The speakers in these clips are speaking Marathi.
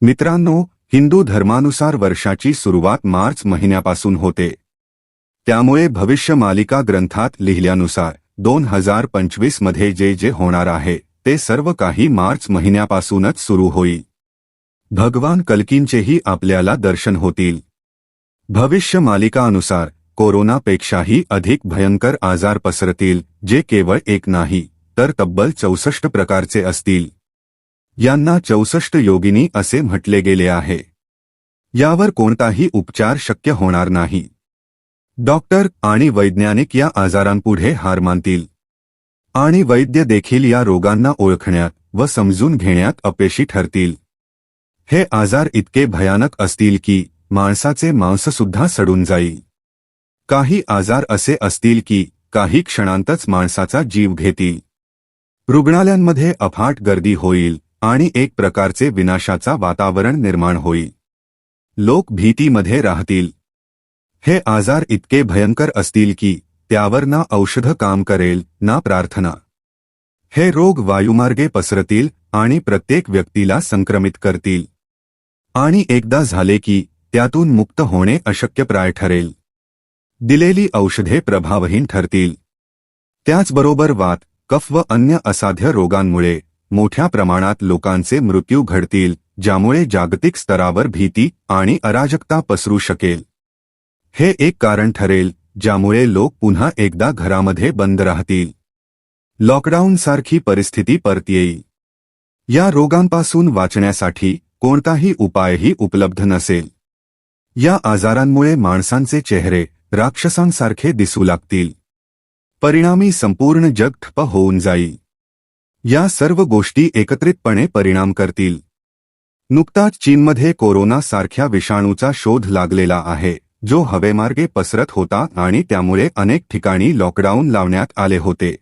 मित्रांनो हिंदू धर्मानुसार वर्षाची सुरुवात मार्च महिन्यापासून होते. त्यामुळे भविष्य मालिका ग्रंथात लिहिल्यानुसार दोन हजार पंचवीसमध्ये जे जे होणार आहे ते सर्व काही मार्च महिन्यापासूनच सुरू होईल. भगवान कल्कींचेही आपल्याला दर्शन होतील. भविष्य मालिकानुसार कोरोनापेक्षाही अधिक भयंकर आजार पसरतील जे केवळ एक नाही तर तब्बल चौसष्ट प्रकारचे असतील. यांना चौसष्ट योगिनी असे म्हटले गेले आहे. यावर कोणताही उपचार शक्य होणार नाही. डॉक्टर आणि वैज्ञानिक या आजारांपुढे हार मानतील. आणि वैद्य देखील या रोगांना ओळखण्यात व समजून घेण्यात अपेशी ठरतील. हे आजार इतके भयानक असतील की माणसाचे मांससुद्धा सडून जाईल. काही आजार असे असतील की काही क्षणांतच माणसाचा जीव घेतील. रुग्णालयांमध्ये अफाट गर्दी होईल. आणि एक प्रकारचे विनाशाचा वातावरण निर्माण होईल. लोक भीतीमध्ये राहतील. हे आजार इतके भयंकर असतील की त्यावर ना औषध काम करेल ना प्रार्थना. हे रोग वायुमार्गे पसरतील आणि प्रत्येक व्यक्तीला संक्रमित करतील. आणि एकदा झाले की त्यातून मुक्त होणे अशक्यप्राय ठरेल. दिलेली औषधे प्रभावहीन ठरतील. त्याचबरोबर वात कफ व अन्य असाध्य रोगांमुळे मोठ्या प्रमाणात लोकांचे मृत्यू घडतील ज्यामुळे जागतिक स्तरावर भीती आणि अराजकता पसरू शकेल. हे एक कारण ठरेल ज्यामुळे लोक पुन्हा एकदा घरामध्ये बंद राहतील. लॉकडाऊनसारखी परिस्थिती परत येईल. या रोगांपासून वाचण्यासाठी कोणताही उपायही उपलब्ध नसेल. या आजारांमुळे माणसांचे चेहरे राक्षसांसारखे दिसू लागतील. परिणामी संपूर्ण जग ठप्प होऊन जाईल. या सर्व गोष्टी एकत्रितपणे परिणाम करतील. नुकताच चीनमध्ये कोरोना सारख्या विषाणूचा शोध लागलेला आहे जो हवेमार्गे पसरत होता आणि त्यामुळे अनेक ठिकाणी लॉकडाऊन लावण्यात आले होते.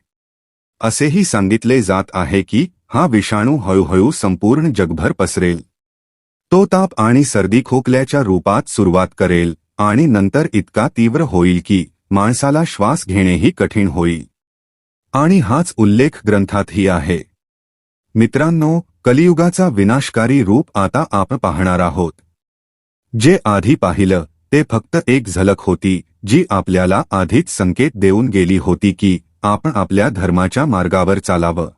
असेही सांगितले जात आहे की हा विषाणू हळूहळू संपूर्ण जगभर पसरेल. तो ताप आणि सर्दी खोकल्याच्या रूपात सुरुवात करेल आणि नंतर इतका तीव्र होईल की माणसाला श्वास घेणेही कठीण होईल. आणि हाच उल्लेख ग्रंथातही आहे. मित्रांनो कलियुगाचा विनाशकारी रूप आता आपण पाहणार आहोत. जे आधी पाहिलं ते फक्त एक झलक होती जी आपल्याला आधीच संकेत देऊन गेली होती की आपण आपल्या धर्माच्या मार्गावर चालावं.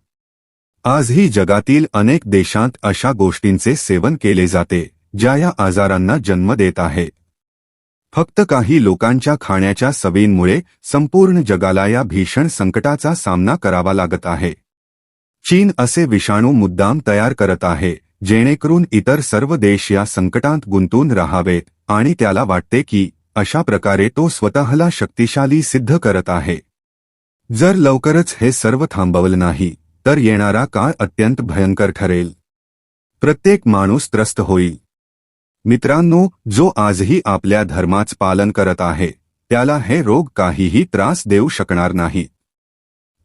आजही जगातील अनेक देशांत अशा गोष्टींचे सेवन केले जाते ज्या या आजारांना जन्म देत आहेत फक्त काही लोकांच्या खाण्याच्या सवयींमुळे संपूर्ण जगाला या भीषण संकटाचा सामना करावा लागत आहे. चीन असे विषाणू मुद्दाम तयार करत आहे जेणेकरून इतर सर्व देश या संकटात गुंतून राहावेत आणि त्याला वाटते की अशा प्रकारे तो स्वतःला शक्तिशाली सिद्ध करत आहे. जर लवकरच हे सर्व थांबवलं नाही तर येणारा काळ अत्यंत भयंकर ठरेल. प्रत्येक माणूस त्रस्त होईल. मित्रांनो जो आजही आपल्या धर्माच पालन करत आहे त्याला हे रोग काहीही त्रास देऊ शकणार नाही.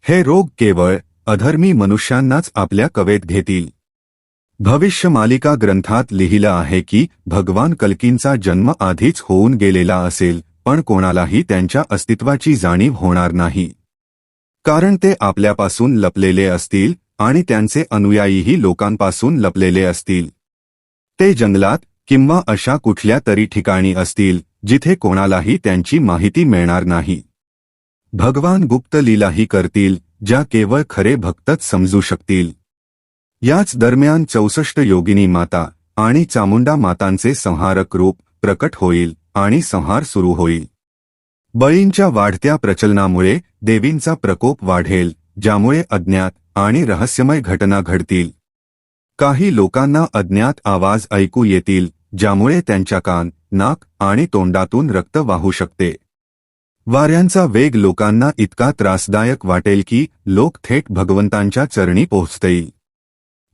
हे रोग केवळ अधर्मी मनुष्यांनाच आपल्या कवेत घेतील. भविष्य मालिका ग्रंथात लिहिलं आहे की भगवान कल्कींचा जन्म आधीच होऊन गेलेला असेल पण कोणालाही त्यांच्या अस्तित्वाची जाणीव होणार नाही. कारण ते आपल्यापासून लपलेले असतील आणि त्यांचे अनुयायीही लोकांपासून लपलेले असतील. ते जंगलात किंवा अशा कुठल्या तरी ठिकाणी असतील जिथे कोणालाही त्यांची माहिती मिळणार नाही. भगवान गुप्त लीलाही करतील ज्या केवळ खरे भक्तच समजू शकतील. याच दरम्यान चौसष्ट योगिनी माता आणि चामुंडा मातांचे संहारक रूप प्रकट होईल आणि संहार सुरू होईल. बळींच्या वाढत्या प्रचलनामुळे देवींचा प्रकोप वाढेल ज्यामुळे अज्ञात आणि रहस्यमय घटना घडतील. काही लोकांना अज्ञात आवाज ऐकू येतील ज्यामुळे त्यांच्या कान नाक आणि तोंडातून रक्त वाहू शकते. वाऱ्यांचा वेग लोकांना इतका त्रासदायक वाटेल की लोक थेट भगवंतांच्या चरणी पोहोचतील.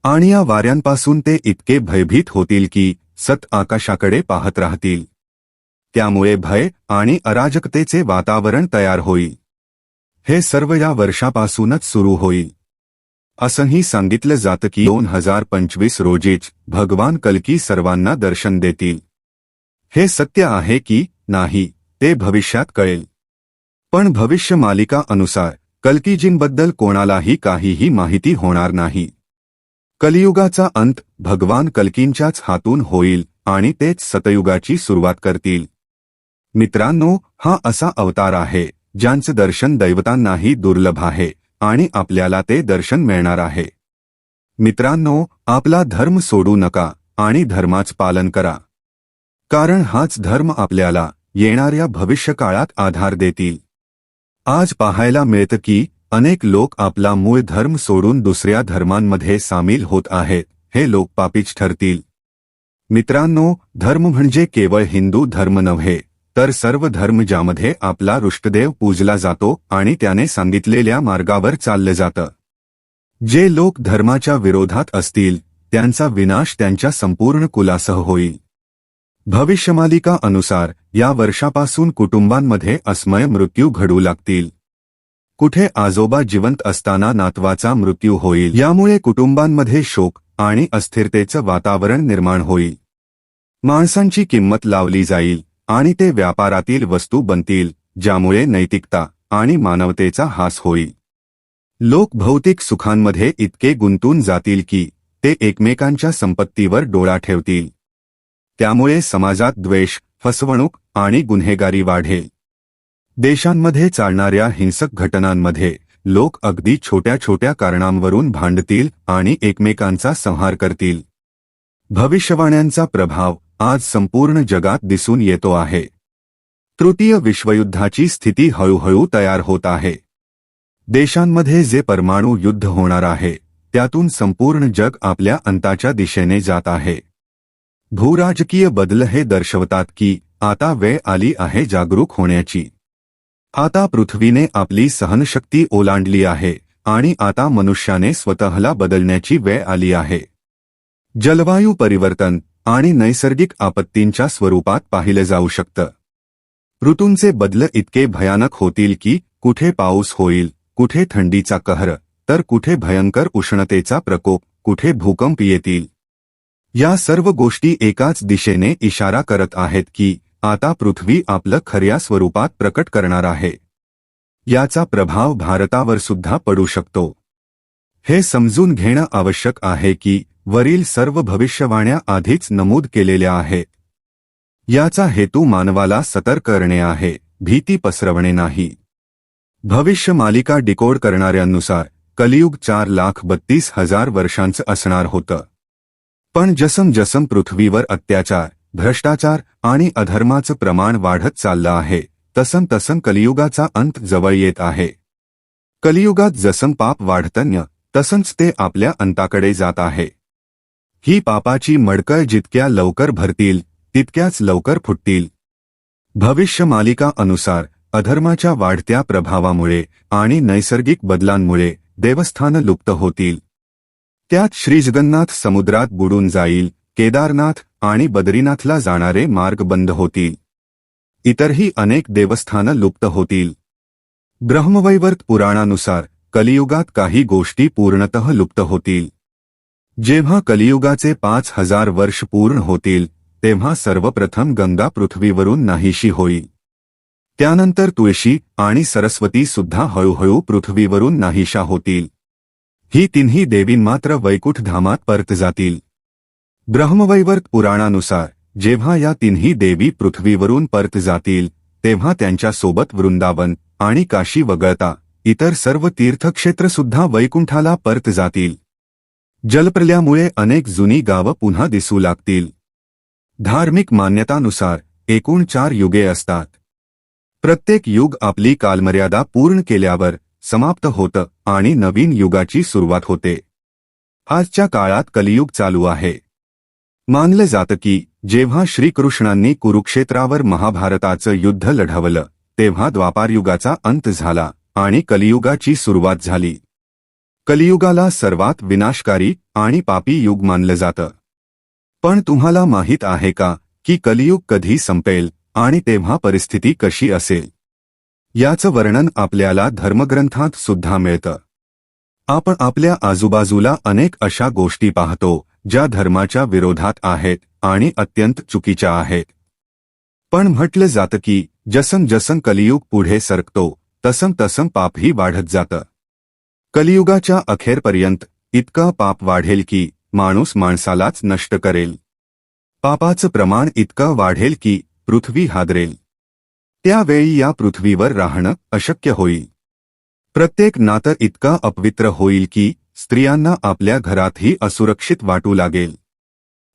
आणि या वाऱ्यांपासून ते इतके भयभीत होतील की सत आकाशाकडे पाहत राहतील. त्यामुळे भय आणि अराजकतेचे वातावरण तयार होईल. हे सर्व या वर्षापासूनच सुरू होईल. असंही सांगितलं जातं की दोन हजार पंचवीस रोजीच भगवान कल्की सर्वांना दर्शन देतील. हे सत्य आहे की नाही ते भविष्यात कळेल. पण भविष्य मालिका अनुसार कल्कीजींबद्दल कोणालाही काहीही माहिती होणार नाही. कलियुगाचा अंत भगवान कल्कींच्याच हातून होईल आणि तेच सतयुगाची सुरुवात करतील. मित्रांनो हा असा अवतार आहे ज्यांचं दर्शन दैवतांनाही दुर्लभ आहे. आणि आपल्याला ते दर्शन मिळणार आहे. मित्रांनो आपला धर्म सोडू नका आणि धर्माच पालन करा. कारण हाच धर्म आपल्याला येणाऱ्या भविष्यकाळात आधार देतील. आज पाहायला मिळतं की अनेक लोक आपला मूळ धर्म सोडून दुसऱ्या धर्मांमध्ये सामील होत आहेत हे लोक पापीच ठरतील. मित्रांनो धर्म म्हणजे केवळ हिंदू धर्म नव्हे. तर सर्व धर्म ज्यामध्ये आपला रुष्टदेव पूजला जातो आणि त्याने सांगितलेल्या मार्गावर चाललं जातं. जे लोक धर्माच्या विरोधात असतील त्यांचा विनाश त्यांच्या संपूर्ण कुलासह होईल. भविष्यमालिका अनुसार या वर्षापासून कुटुंबांमध्ये अस्मय मृत्यू घडू लागतील. कुठे आजोबा जिवंत असताना नातवाचा मृत्यू होईल. यामुळे कुटुंबांमध्ये शोक आणि अस्थिरतेचं वातावरण निर्माण होईल. माणसांची किंमत लावली जाईल. आणि ते व्यापारातील वस्तू बनतील ज्यामुळे नैतिकता आणि मानवतेचा हास होईल. लोक भौतिक सुखांमध्ये इतके गुंतून जातील की ते एकमेकांच्या संपत्तीवर डोळा ठेवतील. त्यामुळे समाजात द्वेष फसवणूक आणि गुन्हेगारी वाढेल. देशांमध्ये चालणाऱ्या हिंसक घटनांमध्ये लोक अगदी छोट्या छोट्या कारणांवरून भांडतील आणि एकमेकांचा संहार करतील. भविष्यवाण्यांचा प्रभाव आज संपूर्ण जगात दिसून येतो आहे. तृतीय विश्वयुद्धाची स्थिती हळूहळू तयार होत आहे. देशांमध्ये जे परमाणु युद्ध होणार आहे त्यातून संपूर्ण जग आपल्या अंताच्या दिशेने जात आहे. भूराजकीय बदल हे दर्शवतात की आता वेळ आली आहे जागरूक होण्याची. आता पृथ्वीने आपली सहनशक्ती ओलांडली आहे आणि आता मनुष्याने स्वतःला बदलण्याची वेळ आली आहे. जलवायू परिवर्तन आणि नैसर्गिक आपत्तींच्या स्वरूपात पाहिलं जाऊ शकतं. ऋतूंचे बदल इतके भयानक होतील की कुठे पाऊस होईल कुठे थंडीचा कहर तर कुठे भयंकर उष्णतेचा प्रकोप कुठे भूकंप येतील. या सर्व गोष्टी एकाच दिशेने इशारा करत आहेत की आता पृथ्वी आपलं खऱ्या स्वरूपात प्रकट करणार आहे. याचा प्रभाव भारतावर सुद्धा पडू शकतो. हे समजून घेणं आवश्यक आहे की वरील सर्व भविष्यवाण्या आधीच नमूद केलेल्या आहेत याचा हेतू मानवाला सतर्क करणे आहे भीती पसरवणे नाही. भविष्य मालिका डिकोड करणाऱ्यांनुसार कलियुग चार लाख बत्तीस हजार वर्षांचं असणार होतं. पण जसम जसम पृथ्वीवर अत्याचार भ्रष्टाचार आणि अधर्माचं प्रमाण वाढत चाललं आहे तसं तसं कलियुगाचा अंत जवळ येत आहे. कलियुगात जसं पाप वाढतन्य तसंच ते आपल्या अंताकडे जात आहे. ही पापाची मडकळ जितक्या लवकर भरतील तितक्याच लवकर फुटतील. भविष्य मालिका अनुसार अधर्माच्या वाढत्या प्रभावामुळे आणि नैसर्गिक बदलांमुळे देवस्थानं लुप्त होतील. त्यात श्रीजगन्नाथ समुद्रात बुडून जाईल केदारनाथ आणि बद्रीनाथला जाणारे मार्ग बंद होतील. इतरही अनेक देवस्थानं लुप्त होतील. ब्रह्मवैवर्त पुराणानुसार कलियुगात काही गोष्टी पूर्णतः लुप्त होतील. जेव्हा कलियुगाचे पाच हजार वर्ष पूर्ण होतील तेव्हा सर्वप्रथम गंगा पृथ्वीवरून नाहीशी होईल. त्यानंतर तुळशी आणि सरस्वती सुद्धा हळूहळू पृथ्वीवरून नाहीशा होतील. ही तिन्ही देवी मात्र वैकुंठ धामात परत जातील. ब्रह्मवैवर्त पुराणानुसार जेव्हा या तिन्ही देवी पृथ्वीवरून परत जातील तेव्हा त्यांच्यासोबत वृंदावन आणि काशी वगळता इतर सर्व तीर्थक्षेत्र सुद्धा वैकुंठाला परत जातील. जलप्रलयामुळे अनेक जुनी गावं पुन्हा दिसू लागतील. धार्मिक मान्यतानुसार एकूण चार युगे असतात. प्रत्येक युग आपली कालमर्यादा पूर्ण केल्यावर समाप्त होतं आणि नवीन युगाची सुरुवात होते. आजच्या काळात कलियुग चालू आहे. मानलं जातं की जेव्हा श्रीकृष्णांनी कुरुक्षेत्रावर महाभारताचं युद्ध लढवलं तेव्हा द्वापारयुगाचा अंत झाला आणि कलियुगाची सुरुवात झाली. कलियुगाला सर्वात विनाशकारी आणि पापी युग मानलं जातं. पण तुम्हाला माहीत आहे का की कलियुग कधी संपेल आणि तेव्हा परिस्थिती कशी असेल? याचं वर्णन आपल्याला धर्मग्रंथात सुद्धा मिळतं. आपण आपल्या आजूबाजूला अनेक अशा गोष्टी पाहतो ज्या धर्माच्या विरोधात आहेत आणि अत्यंत चुकीच्या आहेत. पण म्हटलं जातं की जसं जसं कलियुग पुढे सरकतो तसं तसं पापही वाढत जातं. कलियुगाच्या अखेरपर्यंत इतका पाप वाढेल की माणूस माणसालाच नष्ट करेल. पापाचं प्रमाण इतकं वाढेल की पृथ्वी हादरेल. त्यावेळी या पृथ्वीवर राहणं अशक्य होईल. प्रत्येक नातं इतका अपवित्र होईल की स्त्रियांना आपल्या घरातही असुरक्षित वाटू लागेल.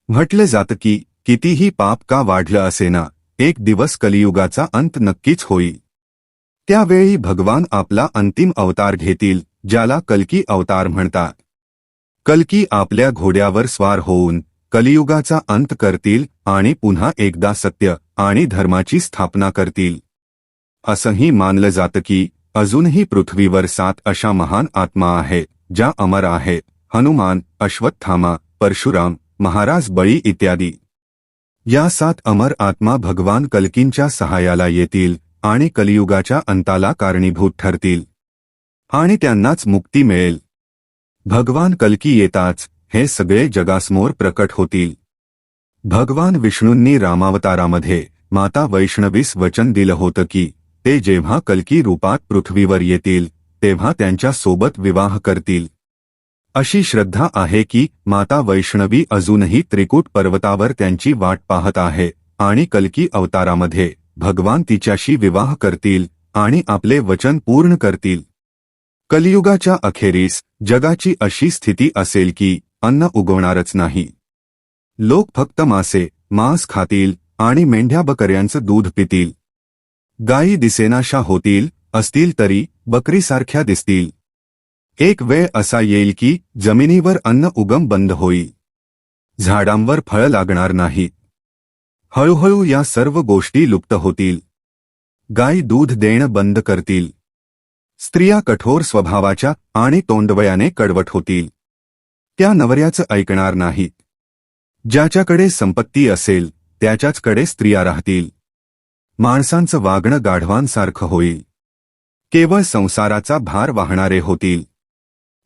म्हटलं जातं की कितीही पाप का वाढलं असेना एक दिवस कलियुगाचा अंत नक्कीच होईल. त्यावेळी भगवान आपला अंतिम अवतार घेतील. ज्याला कल्की अवतार म्हणतात. कल्की आपल्या घोड्यावर स्वार होऊन कलियुगाचा अंत करतील आणि पुन्हा एकदा सत्य आणि धर्माची स्थापना करतील. असंही मानलं जातं की अजूनही पृथ्वीवर सात अशा महान आत्मा आहेत ज्या अमर आहेत हनुमान अश्वत्थामा परशुराम महाराज बळी इत्यादी. या सात अमर आत्मा भगवान कल्कींच्या सहाय्याला येतील आणि कलियुगाच्या अंताला कारणीभूत ठरतील. आणि त्यांनाच मुक्ती मिळेल. भगवान कल्की येताच हे सगळे जगासमोर प्रकट होतील. भगवान विष्णूंनी रामावतारामध्ये माता वैष्णवीस वचन दिलं होतं की ते जेव्हा कल्की रूपात पृथ्वीवर येतील तेव्हा त्यांच्यासोबत विवाह करतील. अशी श्रद्धा आहे की माता वैष्णवी अजूनही त्रिकूट पर्वतावर त्यांची वाट पाहत आहे आणि कल्की अवतारामध्ये भगवान तिच्याशी विवाह करतील आणि आपले वचन पूर्ण करतील. कलियुगाच्या अखेरीस जगाची अशी स्थिती असेल की अन्न उगवणारच नाही. लोक फक्त मासे मांस खातील आणि मेंढ्या बकऱ्यांचं दूध पितील. गायी दिसेनाशा होतील असतील तरी बकरीसारख्या दिसतील. एक वेळ असा येईल की जमिनीवर अन्न उगम बंद होईल. झाडांवर फळ लागणार नाहीत हळूहळू या सर्व गोष्टी लुप्त होतील. गायी दूध देणं बंद करतील. स्त्रिया कठोर स्वभावाच्या आणि तोंडवयाने कडवट होतील. त्या नवऱ्याचं ऐकणार नाहीत. ज्याच्याकडे संपत्ती असेल त्याच्याचकडे स्त्रिया राहतील. माणसांचं वागणं गाढवांसारखं होईल. केवळ संसाराचा भार वाहणारे होतील.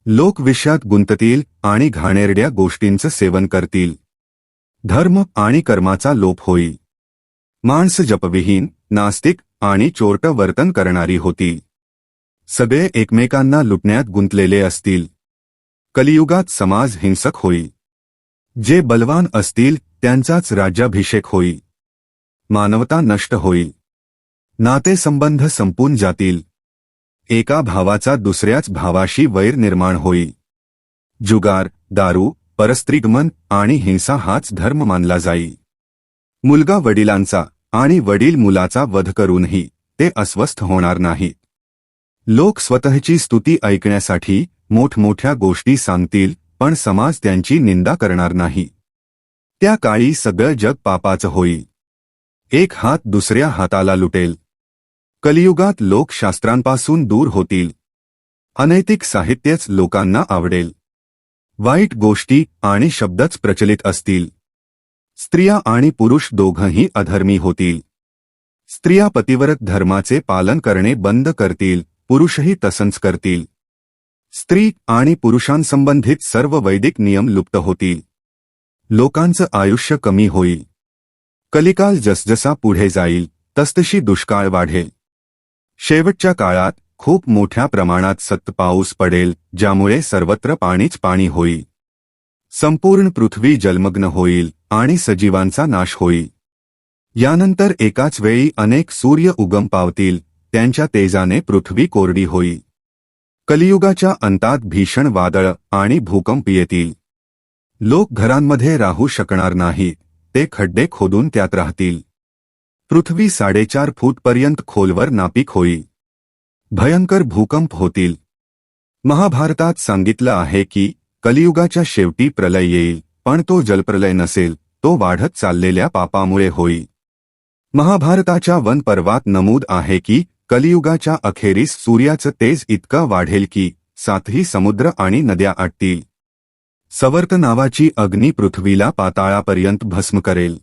लोक विषयात गुंततील आणि घाणेरड्या गोष्टींचं सेवन करतील. धर्म आणि कर्माचा लोप होईल. माणसं जपविहीन नास्तिक आणि चोरट वर्तन करणारी होतील. सगळे एकमेकांना लुटण्यात गुंतलेले असतील. कलियुगात समाज हिंसक होईल जे बलवान असतील त्यांचाच राज्याभिषेक होईल मानवता नष्ट होईल नातेसंबंध संपून जातील. एका भावाचा दुसऱ्याच भावाशी वैर निर्माण होईल जुगार दारू परस्त्रीगमन आणि हिंसा हाच धर्म मानला जाईल मुलगा वडिलांचा आणि वडील मुलाचा वध करूनही ते अस्वस्थ होणार नाहीत. लोक स्वतःची स्तुती ऐकण्यासाठी मोठमोठ्या गोष्टी सांगतील पण समाज त्यांची निंदा करणार नाही. त्या काळी सगळं जग पापाचं होईल. एक हात दुसऱ्या हाताला लुटेल. कलियुगात लोक शास्त्रांपासून दूर होतील. अनैतिक साहित्यच लोकांना आवडेल. वाईट गोष्टी आणि शब्दच प्रचलित असतील. स्त्रिया आणि पुरुष दोघंही अधर्मी होतील. स्त्रिया पतिवरत धर्माचे पालन करणे बंद करतील. पुरुषही तसंच करतील. स्त्री आणि पुरुषांसंबंधित सर्व वैदिक नियम लुप्त होतील. लोकांचं आयुष्य कमी होईल. कलिकाल जसजसा पुढे जाईल तसतशी दुष्काळ वाढेल. शेवटच्या काळात खूप मोठ्या प्रमाणात सत्त पाऊस पडेल ज्यामुळे सर्वत्र पाणीच पाणी होईल. संपूर्ण पृथ्वी जलमग्न होईल आणि सजीवांचा नाश होईल. यानंतर एकाच वेळी अनेक सूर्य उगम पावतील त्यांच्या तेजाने पृथ्वी कोरडी होईल कलियुगाच्या अंतात भीषण वादळ आणि भूकंप येतील. लोक घरांमध्ये राहू शकणार नाहीत ते खड्डे खोदून त्यात राहतील. पृथ्वी साडेचार फूटपर्यंत खोलवर नापीक होईल भयंकर भूकंप होतील. महाभारतात सांगितलं आहे की कलियुगाच्या शेवटी प्रलय येईल पण तो जलप्रलय नसेल तो वाढत चाललेल्या पापामुळे होईल महाभारताच्या वन पर्वात नमूद आहे की कलियुगाच्या अखेरीस सूर्याचं तेज इतकं वाढेल की सातही समुद्र आणि नद्या आटतील. सवर्त नावाची अग्नी पृथ्वीला पाताळापर्यंत भस्म करेल.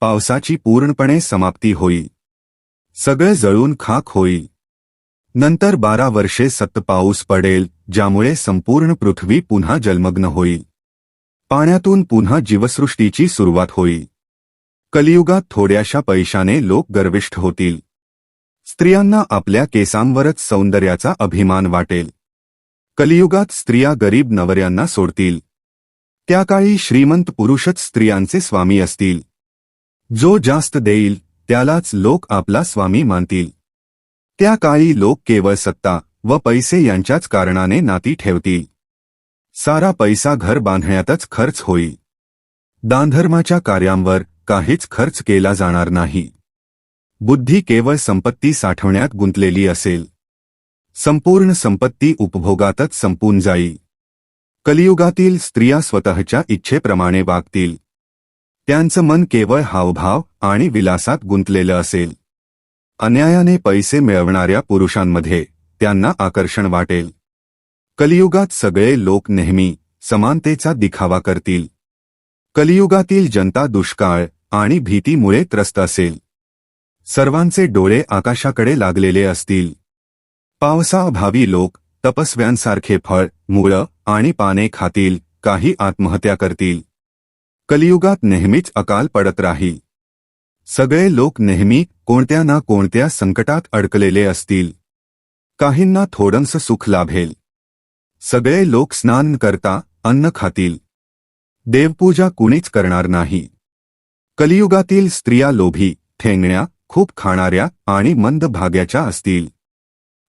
पावसाची पूर्णपणे समाप्ती होईल. सगळे जळून खाक होईल. नंतर बारा वर्षे सत पाऊस पडेल ज्यामुळे संपूर्ण पृथ्वी पुन्हा जलमग्न होईल. पाण्यातून पुन्हा जीवसृष्टीची सुरुवात होईल. कलियुगात थोड्याशा पैशाने लोक गर्विष्ठ होतील. स्त्रियांना आपल्या केसांवरच सौंदर्याचा अभिमान वाटेल. कलियुगात स्त्रिया गरीब नवऱ्यांना सोडतील. त्या काळी श्रीमंत पुरुषच स्त्रियांचे स्वामी असतील. जो जास्त देईल त्यालाच लोक आपला स्वामी मानतील. त्या काळी लोक केवळ सत्ता व पैसे यांच्याच कारणाने नाती ठेवतील. सारा पैसा घर बांधण्यातच खर्च होईल. दानधर्माच्या कार्यांवर काहीच खर्च केला जाणार नाही. बुद्धी केवळ संपत्ती साठवण्यात गुंतलेली असेल. संपूर्ण संपत्ती उपभोगातच संपून जाईल. कलियुगातील स्त्रिया स्वतःच्या इच्छेप्रमाणे वागतील. त्यांचं मन केवळ हावभाव आणि विलासात गुंतलेलं असेल. अन्यायाने पैसे मिळवणाऱ्या पुरुषांमध्ये त्यांना आकर्षण वाटेल. कलियुगात सगळे लोक नेहमी समानतेचा दिखावा करतील. कलियुगातील जनता दुष्काळ आणि भीतीमुळे त्रस्त असेल. सर्वांचे डोळे आकाशाकडे लागलेले असतील. पावसाअभावी लोक तपस्व्यांसारखे फळ मुळं आणि पाने खातील काही आत्महत्या करतील. कलियुगात नेहमीच अकाल पडत राहील. सगळे लोक नेहमी कोणत्या ना कोणत्या संकटात अडकलेले असतील. काहींना थोडंसं सुख लाभेल. सगळे लोक स्नान करता अन्न खातील. देवपूजा कुणीच करणार नाही. कलियुगातील स्त्रिया लोभी ठेंगण्या खूप खाणाऱ्या आणि मंद भाग्याच्या असतील.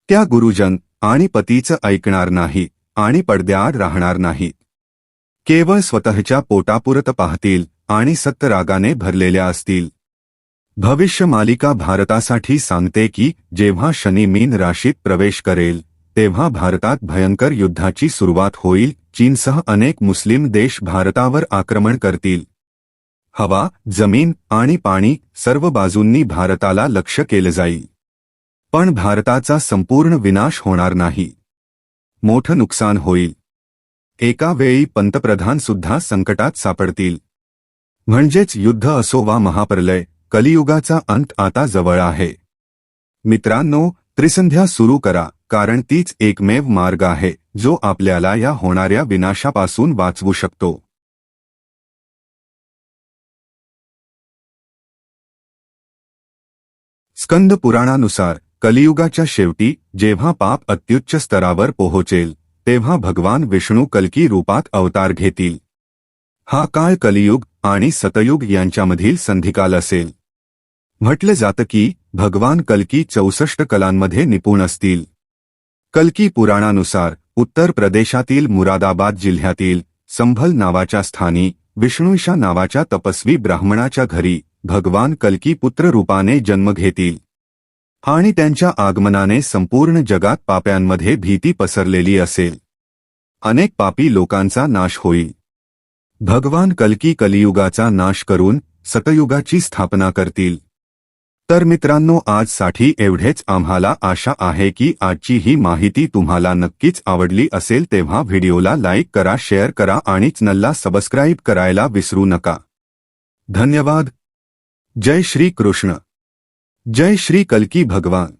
त्या गुरुजन आणि पतीचं ऐकणार नाही आणि पडद्याआड राहणार नाहीत केवळ स्वतःच्या पोटापुरत पाहतील आणि सत्तरागाने भरलेल्या असतील. भविष्य मालिका भारतासाठी सांगते की जेव्हा शनी मीन राशीत प्रवेश करेल तेव्हा भारतात भयंकर युद्धाची सुरुवात होईल चीनसह अनेक मुस्लिम देश भारतावर आक्रमण करतील. हवा जमीन आणि पाणी सर्व बाजूंनी भारताला लक्ष केलं जाईल पण भारताचा संपूर्ण विनाश होणार नाही. मोठं नुकसान होईल. एका वेळी पंतप्रधान सुद्धा संकटात सापडतील. म्हणजेच युद्ध असो वा महाप्रलय कलियुगाचा अंत आता जवळ आहे. मित्रांनो त्रिसंध्या सुरू करा कारण तीच एकमेव मार्ग आहे जो आपल्याला या होणाऱ्या विनाशापासून वाचवू शकतो. स्कंद पुराणानुसार कलियुगाच्या शेवटी जेव्हा पाप अत्युच्च स्तरावर पोहोचेल तेव्हा भगवान विष्णू कल्की रूपात अवतार घेतील. हा काळ कलियुग आणि सतयुग यांच्यामधील संधिकाल असेल. म्हटलं जातं की भगवान कल्की चौसष्ट कलांमध्ये निपुण असतील. कल्की पुराणानुसार उत्तर प्रदेशातील मुरादाबाद जिल्ह्यातील संभल नावाच्या स्थानी विष्णूशा नावाच्या तपस्वी ब्राह्मणाच्या घरी भगवान कल्की पुत्र रूपाने जन्म घेतील. आणि त्यांच्या आगमनाने संपूर्ण जगात पाप्यांमध्ये भीती पसरलेली असेल. अनेक पापी लोकांचा नाश होईल. भगवान कल्की कलियुगाचा नाश करून सतयुगाची स्थापना करतील. तर मित्रांनो आजसाठी एवढेच. आम्हाला आशा आहे की आजची ही माहिती तुम्हाला नक्कीच आवडली असेल तेव्हा व्हिडिओला लाईक करा शेअर करा आणि चॅनलला सबस्क्राईब करायला विसरू नका. धन्यवाद. जय श्री कृष्ण जय श्री कलकी भगवान।